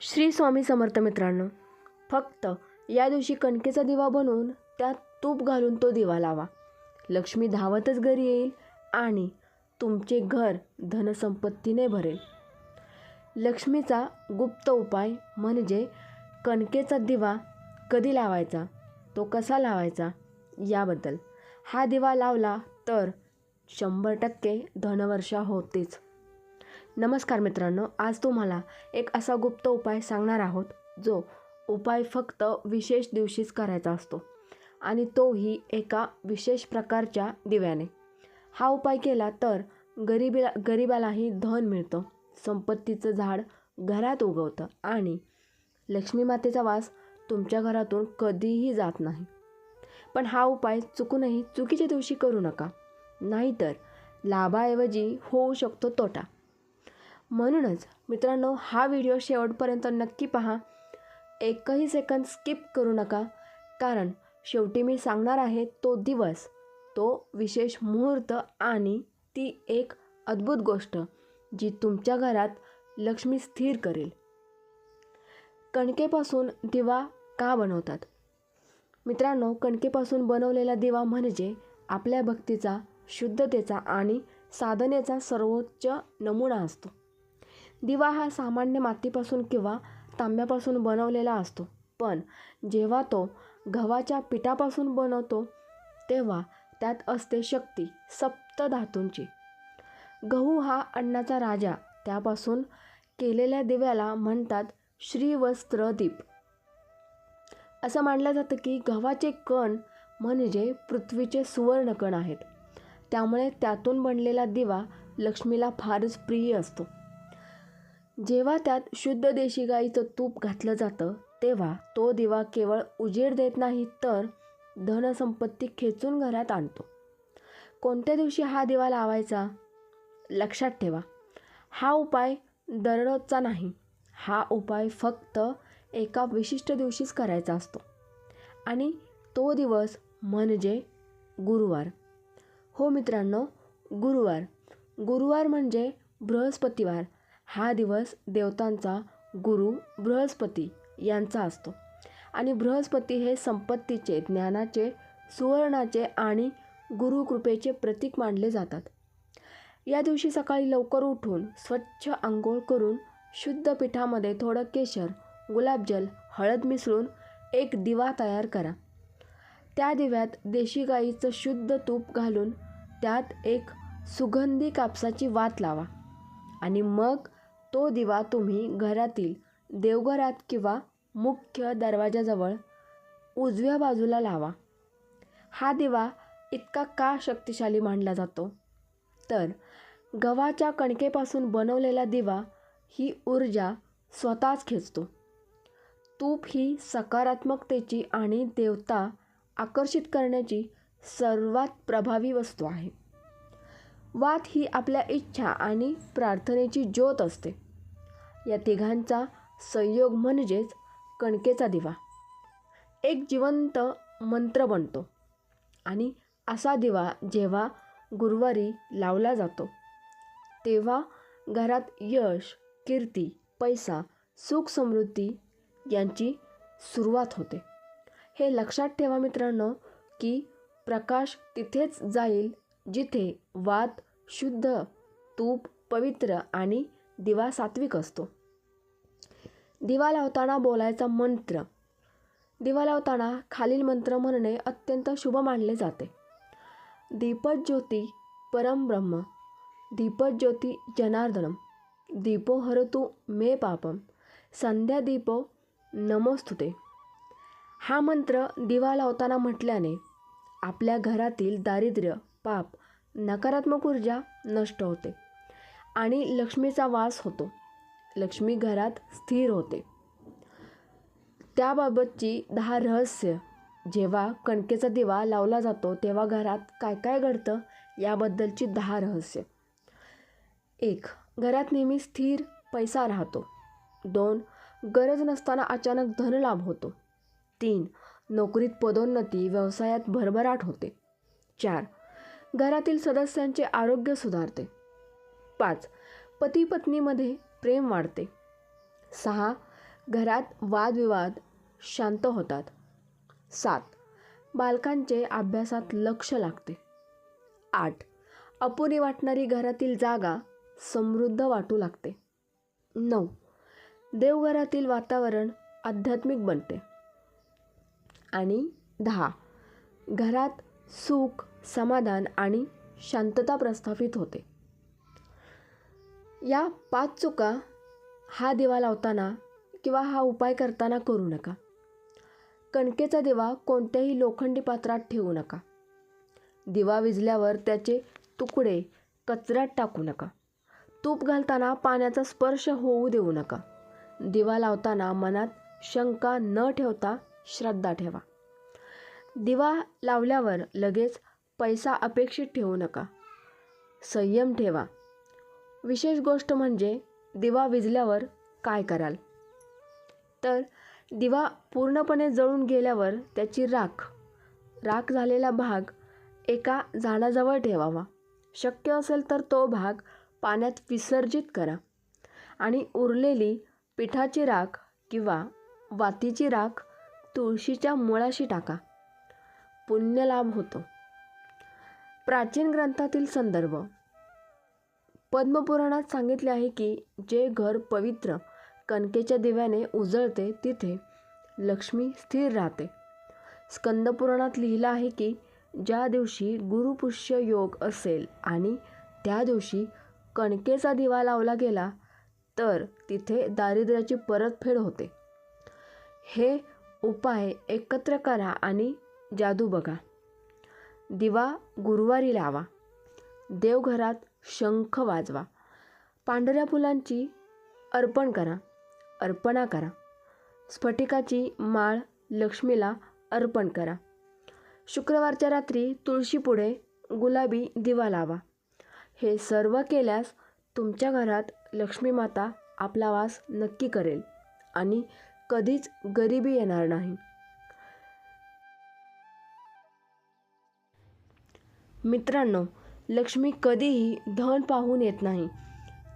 श्री स्वामी समर्थ मित्रांनो फक्त या दिवशी कणकेचा दिवा बनवून त्यात तूप घालून तो दिवा लावा. लक्ष्मी धावतच घरी येईल आणि तुमचे घर धनसंपत्तीने भरेल. लक्ष्मीचा गुप्त उपाय म्हणजे कणकेचा दिवा कधी लावायचा तो कसा लावायचा याबद्दल. हा दिवा लावला तर शंभर टक्के धनवर्षा होतेच. नमस्कार मित्रांनो आज तुम्हाला एक असा गुप्त उपाय सांगणार आहोत जो उपाय फक्त विशेष दिवशीच करायचा असतो आणि तोही एका विशेष प्रकारच्या दिव्याने. हा उपाय केला तर गरिबीला गरिबालाही धन मिळतं संपत्तीचं झाड घरात उगवतं आणि लक्ष्मी मातेचा वास तुमच्या घरातून कधीही जात नाही. पण हा उपाय चुकूनही चुकीच्या दिवशी करू नका नाहीतर लाभाऐवजी होऊ शकतो तोटा. म्हणूनच मित्रांनो हा व्हिडिओ शेवटपर्यंत नक्की पहा. एकही सेकंद स्किप करू नका कारण शेवटी मी सांगणार आहे तो दिवस तो विशेष मुहूर्त आणि ती एक अद्भुत गोष्ट जी तुमच्या घरात लक्ष्मी स्थिर करेल. कणकेपासून दिवा का बनवतात? मित्रांनो कणकेपासून बनवलेला दिवा म्हणजे आपल्या भक्तीचा शुद्धतेचा आणि साधनेचा सर्वोच्च नमुना असतो. दिवा हा सामान्य मातीपासून किंवा तांब्यापासून बनवलेला असतो. पण जेव्हा तो गव्हाच्या पिठापासून बनवतो तेव्हा त्यात असते शक्ती सप्त धातूंची. गहू हा अन्नाचा राजा. त्यापासून केलेल्या दिव्याला म्हणतात श्रीवस्त्रदीप. असं मानलं जातं की गव्हाचे कण म्हणजे पृथ्वीचे सुवर्णकण आहेत. त्यामुळे त्यातून बनलेला दिवा लक्ष्मीला फारच प्रिय असतो. जेव्हा त्यात शुद्ध देशी गाईचं तूप घातलं जातं तेव्हा तो दिवा केवळ उजेड देत नाही तर धनसंपत्ती खेचून घरात आणतो. कोणत्या दिवशी हा दिवा लावायचा? लक्षात ठेवा हा उपाय दररोजचा नाही. हा उपाय फक्त एका विशिष्ट दिवशीच करायचा असतो. आणि तो दिवस म्हणजे गुरुवार. हो मित्रांनो गुरुवार. गुरुवार म्हणजे बृहस्पतिवार. हा दिवस देवतांचा गुरु बृहस्पती यांचा असतो. आणि बृहस्पती हे संपत्तीचे ज्ञानाचे सुवर्णाचे आणि गुरुकृपेचे प्रतीक मानले जातात. या दिवशी सकाळी लवकर उठून स्वच्छ आंघोळ करून शुद्ध पिठामध्ये थोडं केशर गुलाबजल हळद मिसळून एक दिवा तयार करा. त्या दिव्यात देशी गाईचं शुद्ध तूप घालून त्यात एक सुगंधी कापसाची वात लावा. आणि मग तो दिवा तुम्ही घरातील देवघरात किंवा मुख्य दरवाजाजवळ उजव्या बाजूला लावा. हा दिवा इतका का शक्तिशाली मानला जातो? तर गव्हाच्या कणकेपासून बनवलेला दिवा ही ऊर्जा स्वतःच खेचतो. तूप ही सकारात्मकतेची आणि देवता आकर्षित करण्याची सर्वात प्रभावी वस्तू आहे. वात ही आपल्या इच्छा आणि प्रार्थनेची ज्योत असते. या तिघांचा संयोग म्हणजेच कणकेचा दिवा. एक जिवंत मंत्र बनतो आणि असा दिवा जेव्हा गुरुवारी लावला जातो तेव्हा घरात यश कीर्ती पैसा सुख समृद्धी यांची सुरुवात होते. हे लक्षात ठेवा मित्रांनो की प्रकाश तिथेच जाईल जिथे वात शुद्ध तूप पवित्र आणि दिवा सात्विक असतो. दिवा लावताना बोलायचा मंत्र. दिवा लावताना खालील मंत्र म्हणणे अत्यंत शुभ मानले जाते. दीपज्योती परमब्रह्म दीपज्योती जनार्दनम. दीपो हरतु मे पापम. संध्या दीपो नमोस्तुते. हा मंत्र दिवा लावताना म्हटल्याने आपल्या घरातील दारिद्र्य पाप नकारात्मक ऊर्जा नष्ट होते आणि लक्ष्मीचा वास होतो. लक्ष्मी घरात स्थिर होते. त्याबाबतची दहा रहस्य. जेव्हा कणकेचा दिवा लावला जातो तेव्हा घरात काय काय घडतं याबद्दलची दहा रहस्य. एक घरात नेहमी स्थिर पैसा राहतो. दोन गरज नसताना अचानक धनलाभ होतो. तीन नोकरीत पदोन्नती व्यवसायात भरभराट होते. चार घरातील सदस्यांचे आरोग्य सुधारते. पाच पती पत्नीमध्ये प्रेम वाढते. सहा घरात वादविवाद शांत होतात. सात बालकांचे अभ्यासात लक्ष लागते. आठ अपुरी वाटणारी घरातील जागा समृद्ध वाटू लागते. नऊ देवघरातील वातावरण आध्यात्मिक बनते. आणि दहा घरात सुख समाधान आणि शांतता प्रस्थापित होते. या पाच चुका हा दिवा लावताना किंवा हा उपाय करताना करू नका. कणकेचा दिवा कोणत्याही लोखंडी पात्रात ठेवू नका. दिवा विझल्यावर त्याचे तुकडे कचऱ्यात टाकू नका. तूप घालताना पाण्याचा स्पर्श होऊ देऊ नका. दिवा लावताना मनात शंका न ठेवता श्रद्धा ठेवा. दिवा लावल्यावर लगेच पैसा अपेक्षित ठेवू नका. संयम ठेवा. विशेष गोष्ट म्हणजे दिवा विझल्यावर काय कराल? तर दिवा पूर्णपणे जळून गेल्यावर त्याची राख राख झालेला भाग एका झाडाजवळ ठेवावा. शक्य असेल तर तो भाग पाण्यात विसर्जित करा आणि उरलेली पिठाची राख किंवा वातीची राख तुळशीच्या मुळाशी टाका. पुण्यलाभ होतो. प्राचीन ग्रंथातील संदर्भ. पद्मपुराणात सांगितले आहे की जे घर पवित्र कणकेच्या दिव्याने उजळते तिथे लक्ष्मी स्थिर राहते. स्कंदपुराणात लिहिलं आहे की ज्या दिवशी गुरुपुष्य योग असेल आणि त्या दिवशी कणकेचा दिवा लावला गेला तर तिथे दारिद्र्याची परतफेड होते. हे उपाय एकत्र करा आणि जादू बघा. दिवा गुरुवारी लावा. देवघरात शंख वाजवा. पांढऱ्या फुलांची अर्पण करा. अर्पणा करा. स्फटिकाची माळ लक्ष्मीला अर्पण करा. शुक्रवारच्या रात्री तुळशीपुढे गुलाबी दिवा लावा. हे सर्व केल्यास तुमच्या घरात लक्ष्मी माता आपला वास नक्की करेल आणि कधीच गरिबी येणार नाही. मित्रांनो लक्ष्मी कधीही धन पाहून येत नाही.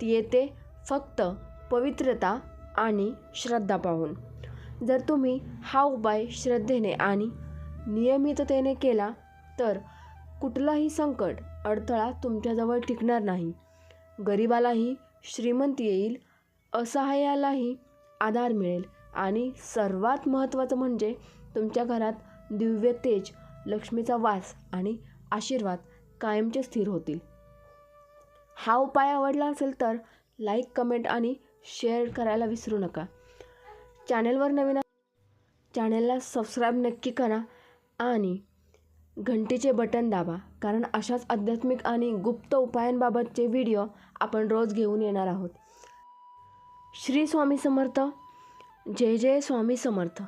ती येते फक्त पवित्रता आणि श्रद्धा पाहून. जर तुम्ही हा उपाय श्रद्धेने आणि नियमिततेने केला तर कुठलाही संकट अडथळा तुमच्याजवळ टिकणार नाही. गरिबालाही श्रीमंत येईल असहाय्यालाही आधार मिळेल आणि सर्वात महत्त्वाचं म्हणजे तुमच्या घरात दिव्य तेज लक्ष्मीचा वास आणि आशीर्वाद कायमचे स्थिर होतील. हा उपाय आवडला असेल तर लाईक कमेंट आणि शेअर करायला विसरू नका. चॅनेलवर नवीन चॅनेलला सबस्क्राईब नक्की करा आणि घंटीचे बटन दाबा कारण अशाच आध्यात्मिक आणि गुप्त उपायांबाबतचे व्हिडिओ आपण रोज घेऊन येणार आहोत. श्री स्वामी समर्थ. जय जय स्वामी समर्थ.